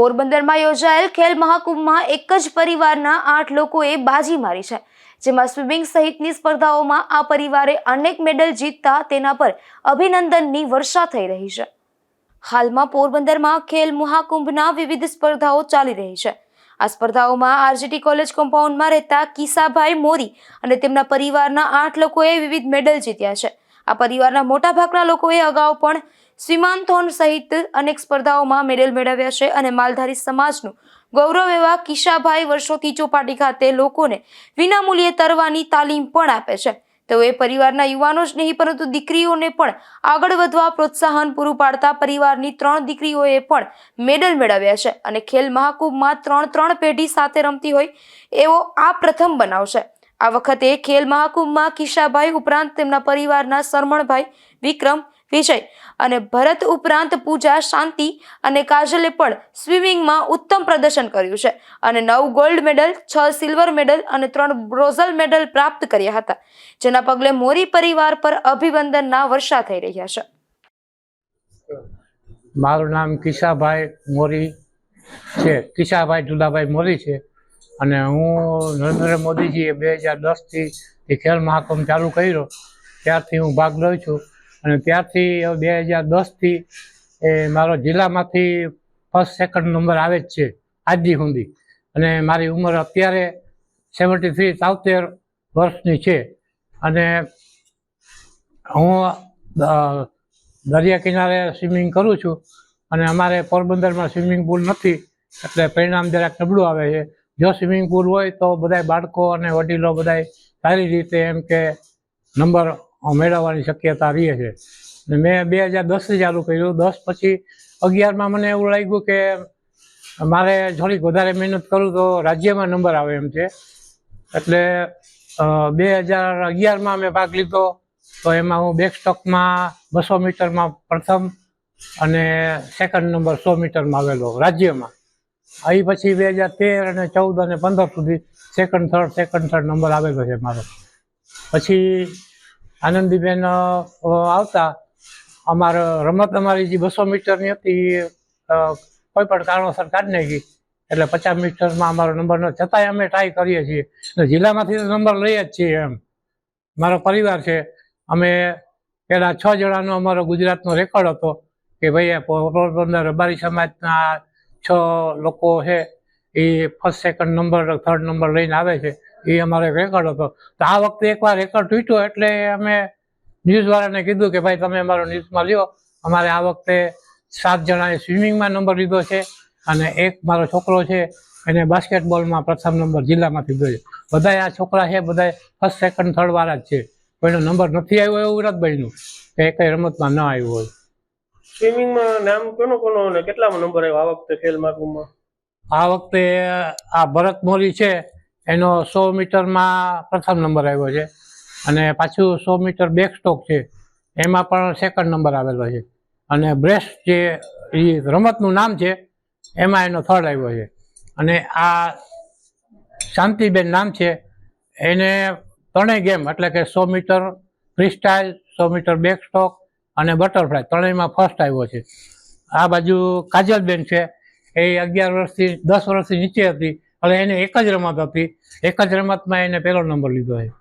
પોરબંદરમાં યોજાયેલ ખેલ મહાકુંભમાં એક જ પરિવારના આઠ લોકોએ બાજી મારી છે, જેમાં સ્વિમિંગ સહિતની સ્પર્ધાઓમાં આ પરિવારે અનેક મેડલ જીતતા તેના પર અભિનંદનની વર્ષા થઈ રહી છે. હાલમાં પોરબંદરમાં ખેલ મહાકુંભના વિવિધ સ્પર્ધાઓ ચાલી રહી છે. આ સ્પર્ધાઓમાં આરજીટી કોલેજ કમ્પાઉન્ડમાં રહેતા કિસાભાઈ મોરી અને તેમના પરિવારના આઠ લોકોએ વિવિધ મેડલ જીત્યા છે. આ પરિવારના મોટાભાગના લોકોએ અગાઉ પણ સ્વિમાન્થોન સહિત અનેક સ્પર્ધાઓમાં મેડલ મેળવ્યા છે અને માલધારી સમાજનું ગૌરવ એવા કિશાભાઈ વર્ષોથી ચોપાટી ખાતે લોકોને વિનામૂલ્યે તરવાની તાલીમ પણ આપે છે. તેઓએ પરિવારના યુવાનો જ નહીં, પરંતુ દીકરીઓને પણ આગળ વધવા પ્રોત્સાહન પૂરું પાડતા પરિવારની ત્રણ દીકરીઓએ પણ મેડલ મેળવ્યા છે અને ખેલ મહાકુંભમાં ત્રણ ત્રણ પેઢી સાથે રમતી હોય એવો આ પ્રથમ બનાવ છે. આ વખતે ખેલ મહાકુંભમાં કિશાભાઈ ઉપરાંત તેમના પરિવારના સરમણભાઈ વિક્રમ વિજય અને ભરત ઉપરાંત પૂજા, શાંતિ અને કાજલે પણ સ્વિમિંગમાં ઉત્તમ પ્રદર્શન કર્યું છે અને નવ ગોલ્ડ મેડલ છ સિલ્વર મેડલ અને ત્રણ બ્રોઝલ મેડલ પ્રાપ્ત કર્યા હતા, જેના પગલે મોરી પરિવાર પર અભિવંદનના વર્ષા થઈ રહ્યા છે. મારું નામ કિશાભાઈ મોરી છે, કિશાભાઈ દુલાભાઈ મોરી છે અને હું નરેન્દ્ર મોદીજીએ બે હજાર દસથી ખેલ મહાકુંભ ચાલુ કર્યો, ત્યારથી હું ભાગ લઉં છું. અને ત્યારથી બે હજાર દસથી એ મારો જિલ્લામાંથી ફર્સ્ટ સેકન્ડ નંબર આવે જ છે આજની સુધી અને મારી ઉંમર અત્યારે સેવન્ટી થ્રી સાવતેર વર્ષની છે. અને હું દરિયા કિનારે સ્વિમિંગ કરું છું. અને અમારે પોરબંદરમાં સ્વિમિંગ પુલ નથી, એટલે પરિણામ જરાક નબળું આવે છે. જો સ્વિમિંગ પુલ હોય તો બધાય બાળકો અને વડીલો બધાય સારી રીતે એમ કે નંબર મેળવવાની શક્યતા રહે છે. મેં બે હજાર દસથી ચાલુ કર્યું. દસ પછી અગિયારમાં મને એવું લાગ્યું કે મારે થોડીક વધારે મહેનત કરું તો રાજ્યમાં નંબર આવે એમ છે. એટલે બે હજાર અગિયારમાં મેં ભાગ લીધો. તો એમાં હું બેક સ્ટોકમાં બસો મીટરમાં પ્રથમ અને સેકન્ડ નંબર સો મીટરમાં આવેલો રાજ્યમાં. અહીં પછી બે હજાર તેર અને ચૌદ અને પંદર સુધી second third second third number આવેલો છે મારો. પછી આનંદીબેન આવતા. અમારો રમત અમારી જે બસો મીટરની હતી કોઈ પણ કારણોસર કાઢી નાખી. એટલે પચાસ મીટરમાં અમારો નંબર ન છતાંય અમે ટ્રાય કરીએ છીએ. જિલ્લામાંથી નંબર લઈએ જ છીએ એમ. મારો પરિવાર છે. અમે પેલા છ જણાનો અમારો ગુજરાતનો રેકોર્ડ હતો કે ભાઈ પોરબંદર રબારી સમાજના છ લોકો છે. એ first second number third number લઈને આવે છે, એ અમારો એક રેકોર્ડ હતો. તો આ વખતે એકવાર રેકોર્ડ તૂટ્યો એટલે અમે ન્યૂઝવાળાને કીધું કે ભાઈ, તમે અમારો ન્યૂઝમાં લ્યો. અમારે આ વખતે સાત જણાએ સ્વિમિંગમાં નંબર લીધો છે અને એક મારો છોકરો છે, એને બાસ્કેટબોલમાં પ્રથમ નંબર જિલ્લામાંથી લીધો છે બધાય આ છોકરા છે બધા ફર્સ્ટ સેકન્ડ થર્ડ વાળા જ છે. કોઈનો નંબર નથી આવ્યો એવું નથી બન્યું કે કઈ રમતમાં ન આવ્યું હોય. સ્વિમિંગમાં નામ કોનો કોનો કેટલામાં નંબર આવ્યો આ વખતે ખેલ મહાકુંભમાં આ વખતે આ ભરત મોરી છે, એનો સો મીટરમાં પ્રથમ નંબર આવ્યો છે. અને પાછું સો મીટર બેક સ્ટોક છે, એમાં પણ સેકન્ડ નંબર આવેલો છે. અને બ્રેસ્ટ જે એ રમતનું નામ છે, એમાં એનો થર્ડ આવ્યો છે. અને આ શાંતિબેન નામ છે, એને ત્રણેય ગેમ, એટલે કે સો મીટર ફ્રી સ્ટાઇલ સો મીટર બેક સ્ટોક અને બટરફ્લાય ત્રણેયમાં ફર્સ્ટ આવ્યો છે. આ બાજુ કાજલબેન છે એ અગિયાર વર્ષથી, દસ વર્ષથી નીચે હતી. એટલે એને એક જ રમત હતી. એક જ રમતમાં એને પહેલો નંબર લીધો છે.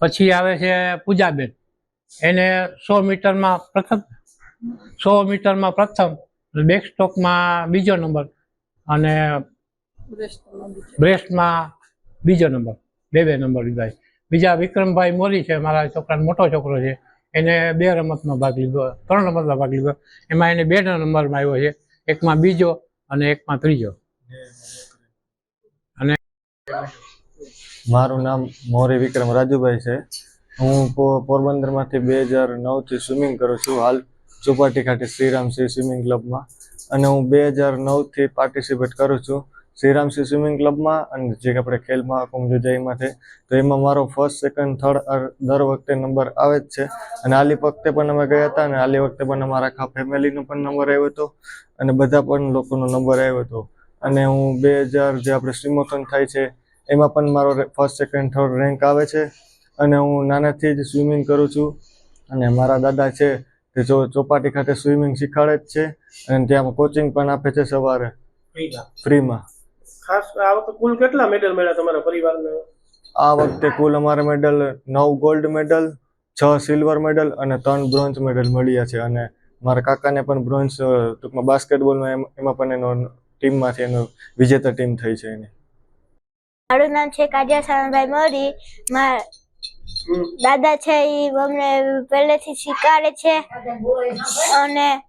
પછી આવે છે પૂજાબેન. એને સો મીટરમાં પ્રથમ, સો મીટરમાં પ્રથમ બેક સ્ટોકમાં બીજો નંબર અને બ્રેસ્ટમાં બીજો નંબર. બે બે નંબર લીધા છે. બીજા વિક્રમભાઈ મોરી છે, મારા છોકરાનો મોટો છોકરો છે. એને બે રમતમાં ભાગ લીધો, ત્રણ રમતમાં ભાગ લીધો. એમાં એને બે નંબરમાં આવ્યો છે. એકમાં બીજો અને એકમાં ત્રીજો. મારું નામ મોરી વિક્રમ રાજુભાઈ છે. હું પોરબંદરમાંથી બે હજાર નવથી સ્વિમિંગ કરું છું. હાલ ચોપાટી ખાતે શ્રીરામ સિંહ સ્વિમિંગ ક્લબમાં. અને હું બે હજાર નવથી પાર્ટિસિપેટ કરું છું. શ્રીરામસિંહ સ્વિમિંગ ક્લબમાં અને જે આપણે ખેલ મહાકુંભ યોજાય એમાં છે તો એમાં મારો ફર્સ્ટ સેકન્ડ થર્ડ દર વખતે નંબર આવે જ છે. અને આલી વખતે પણ અમે ગયા હતા અને આલી વખતે પણ અમારા આખા ફેમિલીનો પણ નંબર આવ્યો હતો અને બધા પણ લોકોનો નંબર આવ્યો હતો. અને હું બે હજાર જે આપણે સ્વિમોથોન થાય છે એમાં પણ મારો ફર્સ્ટ સેકન્ડ થર્ડ રેન્ક આવે છે. અને હું નાનાથી જ સ્વિમિંગ કરું છું. અને મારા દાદા છે તે જો ચોપાટી ખાતે સ્વિમિંગ શીખવાડે જ છે. અને ત્યાં કોચિંગ પણ આપે છે સવારે. ફ્રીમાં. ખાસ આ વખતે કુલ કેટલા મેડલ મળ્યા તમારા પરિવારને? આ વખતે કુલ અમારે મેડલ નવ ગોલ્ડ મેડલ છ સિલ્વર મેડલ અને ત્રણ બ્રોન્ઝ મેડલ મળ્યા છે. અને મારા કાકાને પણ બ્રોન્ઝ ટૂંકમાં બાસ્કેટબોલમાં એમ- એમાં પણ એનો ટીમમાંથી એનો વિજેતા ટીમ થઈ છે એની. મારું નામ છે કાજિયા સામભાઈ મોરી મારા દાદા છે એ અમને પહેલેથી શીખવાડે છે. અને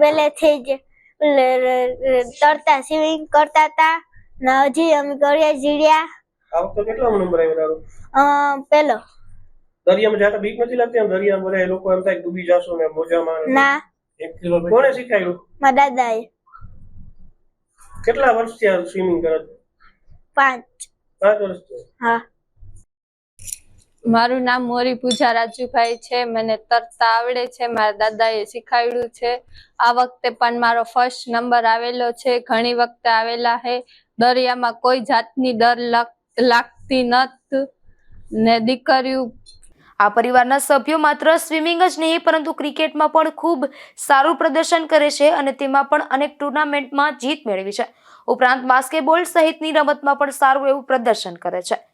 પહેલેથી જ તરતા સ્વિમિંગ કરતા હતા ને હજી અમે દરિયા જીડ્યા. આ વખતે કેટલો નંબર આવ્યો તારો? અ, પેલો. દરિયામાં જાતા બીક નથી લાગતી આમ? દરિયામાં બધા લોકો એમ થાય ડૂબી જાશું ને મોજામાં ના એક કિલો કોણે શીખાયું? મારા દાદાએ. કેટલા વર્ષથી આ સ્વિમિંગ કરે છે પાંચ પાંચ વર્ષથી હા. મારું નામ મોરી પૂજા રાજુભાઈ છે, મને તરતા આવડે છે, મારા દાદાએ શીખવાડ્યું છે. આ વખતે પણ મારો ફર્સ્ટ નંબર આવેલો છે, ઘણી વખતે આવેલા છે. દરિયામાં કોઈ જાતની ડર લાગ- લાગતી નત ને દીકરીઓ આ પરિવારના સભ્યો માત્ર સ્વિમિંગ જ નહીં, પરંતુ ક્રિકેટમાં પણ ખૂબ સારું પ્રદર્શન કરે છે અને તેમાં પણ અનેક ટુર્નામેન્ટમાં જીત મેળવી છે. ઉપરાંત બાસ્કેટબોલ સહિતની રમતમાં પણ સારું એવું પ્રદર્શન કરે છે.